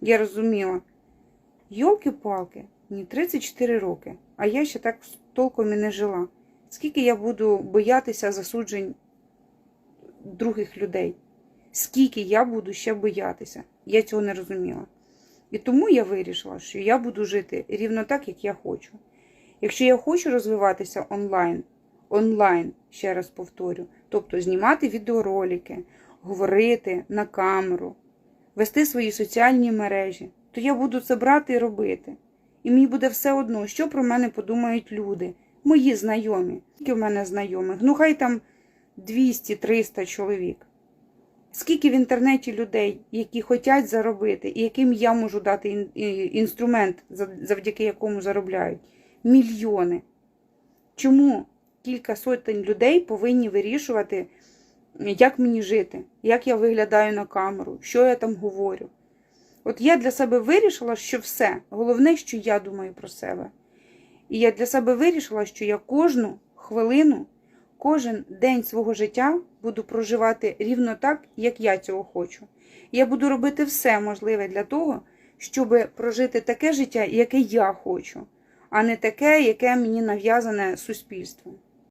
я розуміла, йолки-палки, мені 34 роки, а я ще так толком і не жила. Скільки я буду боятися засуджень других людей? Скільки я буду ще боятися? Я цього не розуміла. І тому я вирішила, що я буду жити рівно так, як я хочу. Якщо я хочу розвиватися онлайн, онлайн, ще раз повторю, тобто знімати відеоролики, говорити на камеру, вести свої соціальні мережі, то я буду це брати і робити. І мені буде все одно, що про мене подумають люди, мої знайомі. Скільки в мене знайомих? Ну, хай там 200-300 чоловік. Скільки в інтернеті людей, які хочуть заробити, і яким я можу дати інструмент, завдяки якому заробляють? Мільйони. Чому кілька сотень людей повинні вирішувати, як мені жити, як я виглядаю на камеру, що я там говорю? От я для себе вирішила, що все. Головне, що я думаю про себе. І я для себе вирішила, що я кожну хвилину, кожен день свого життя буду проживати рівно так, як я цього хочу. Я буду робити все можливе для того, щоб прожити таке життя, яке я хочу, а не таке, яке мені нав'язане суспільством.